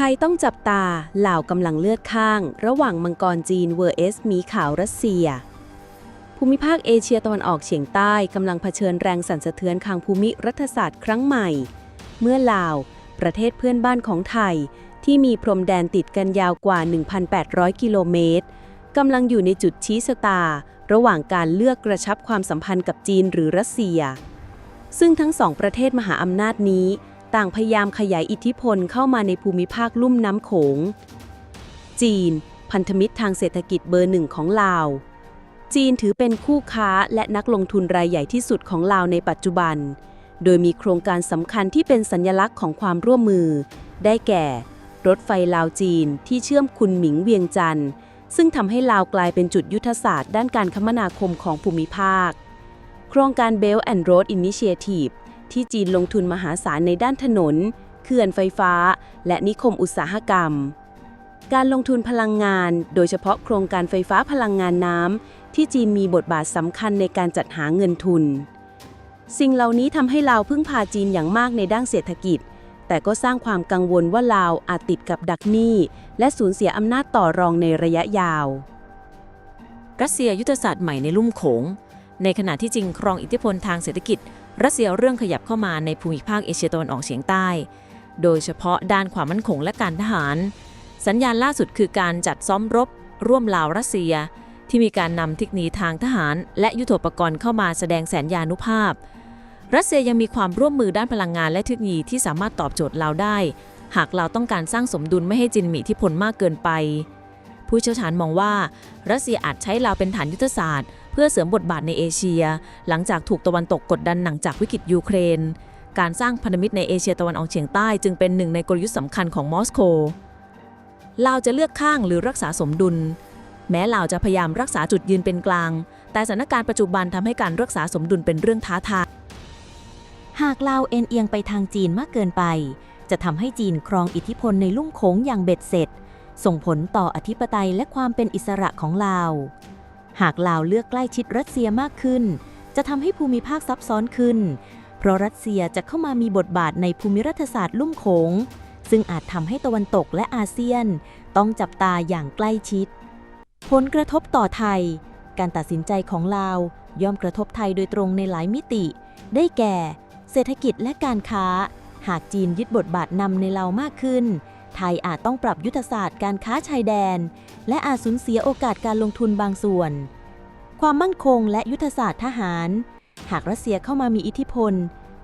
ไทยต้องจับตาเหล่ากำลังเลือดข้าง ระหว่างมังกรจีนเวอร์เอสหมีขาวรัสเซีย ภูมิภาคเอเชียตะวันออกเฉียงใต้กำลังเผชิญแรงสั่นสะเทือนทางภูมิรัฐศาสตร์ครั้งใหม่ เมื่อลาว ประเทศเพื่อนบ้านของไทย ที่มีพรมแดนติดกันยาวกว่า 1,800 กิโลเมตรกำลังอยู่ในจุดชี้ชะตา ระหว่างการเลือกกระชับความสัมพันธ์กับจีนหรือรัสเซีย ซึ่งทั้งสองประเทศมหาอำนาจนี้ ต่างพยายามขยายอิทธิพลเข้ามาในภูมิภาคลุ่มน้ำโขง จีน พันธมิตรทางเศรษฐกิจเบอร์หนึ่งของลาว จีนถือเป็นคู่ค้าและนักลงทุนรายใหญ่ที่สุดของลาวในปัจจุบัน โดยมีโครงการสำคัญที่เป็นสัญลักษณ์ของความร่วมมือ ได้แก่ รถไฟลาวจีนที่เชื่อมคุณหมิงเวียงจันทร์ซึ่งทำให้ลาวกลายเป็นจุดยุทธศาสตร์ด้านการคมนาคมของภูมิภาค โครงการ Belt and Road Initiative ที่จีนลงทุนมหาศาลในด้านถนน เขื่อนไฟฟ้า และนิคมอุตสาหกรรม การลงทุนพลังงาน โดยเฉพาะโครงการไฟฟ้าพลังงานน้ำที่จีนมีบทบาทสำคัญในการจัดหาเงินทุน สิ่งเหล่านี้ทำให้ลาวพึ่งพาจีนอย่างมากในด้านเศรษฐกิจ แต่ก็สร้างความกังวลว่าลาวอาจติดกับดักหนี้ และสูญเสียอำนาจต่อรองในระยะยาวรัสเซียยุทธศาสตร์ใหม่ในลุ่มโขง ในขณะที่จีนครองอิทธิพลทางเศรษฐกิจ รัสเซียเรื่องขยับเข้ามาในภูมิภาคเอเชียตะวันออกเฉียงใต้ โดยเฉพาะด้านความมั่นคงและการทหาร สัญญาณล่าสุดคือการจัดซ้อมรบ ร่วมลาวรัสเซีย ที่มีการนำเทคนิคทางทหาร และยุทโธปกรณ์เข้ามาแสดงแสนยานุภาพ รัสเซียยังมีความร่วมมือด้านพลังงานและเทคโนโลยีที่สามารถตอบโจทย์ลาวได้ หากเราต้องการสร้างสมดุลไม่ให้จีนมีอิทธิพลมากเกินไป ผู้เชี่ยวชาญมองว่า รัสเซียอาจใช้ลาวเป็นฐานยุทธศาสตร์ เพื่อเสริมบทบาทในเอเชีย หลังจากถูกตะวันตกกดดันหนังจากวิกฤตยูเครน การสร้างพันธมิตรในเอเชียตะวันออกเฉียงใต้จึงเป็นหนึ่งในกลยุทธ์สำคัญของมอสโกลาวจะเลือกข้างหรือรักษาสมดุล แม้ลาวจะพยายามรักษาจุดยืนเป็นกลาง แต่สถานการณ์ปัจจุบันทำให้การรักษาสมดุลเป็นเรื่องท้าทาย หากลาวเอ็นเอียงไปทางจีนมากเกินไป จะทำให้จีนครองอิทธิพลในลุ่มโขงอย่างเบ็ดเสร็จ ส่งผลต่ออธิปไตยและความเป็นอิสระของลาว หากลาวเลือกใกล้ชิดรัสเซียมากขึ้น จะทำให้ภูมิภาคซับซ้อนขึ้น เพราะรัสเซียจะเข้ามามีบทบาทในภูมิรัฐศาสตร์ลุ่มโขง ซึ่งอาจทำให้ตะวันตกและอาเซียน ต้องจับตาอย่างใกล้ชิด ผลกระทบต่อไทย การตัดสินใจของลาวย่อมกระทบไทยโดยตรงในหลายมิติ ได้แก่ เศรษฐกิจและการค้า หากจีนยึดบทบาทนำในลาวมากขึ้น ไทยอาจต้องปรับยุทธศาสตร์การค้าชายแดน และอาจสูญเสียโอกาสการลงทุนบางส่วน ความมั่นคงและยุทธศาสตร์ทหาร หากรัสเซียเข้ามามีอิทธิพล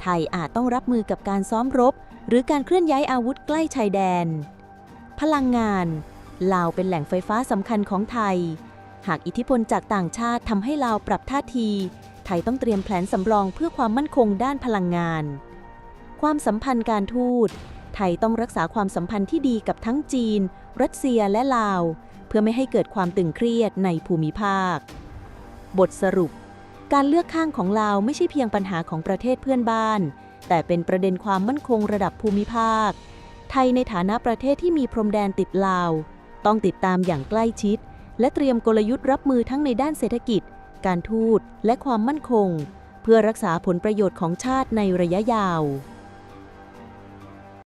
ไทยอาจต้องรับมือกับการซ้อมรบ หรือการเคลื่อนย้ายอาวุธใกล้ชายแดน พลังงานลาวเป็นแหล่งไฟฟ้าสำคัญของไทย หากอิทธิพลจากต่างชาติทำให้ลาวปรับท่าที ไทยต้องเตรียมแผนสำรองเพื่อความมั่นคงด้านพลังงาน ความสัมพันธ์การทูต ไทยต้องรักษาความสัมพันธ์ที่ดีกับทั้งจีน รัสเซียและลาว เพื่อไม่ให้เกิดความตึงเครียดในภูมิภาค บทสรุป การเลือกข้างของลาวไม่ใช่เพียงปัญหาของประเทศเพื่อนบ้าน แต่เป็นประเด็นความมั่นคงระดับภูมิภาค ไทยในฐานะประเทศที่มีพรมแดนติดลาว ต้องติดตามอย่างใกล้ชิด และเตรียมกลยุทธ์รับมือทั้งในด้านเศรษฐกิจ การทูตและความมั่นคง เพื่อรักษาผลประโยชน์ของชาติในระยะยาว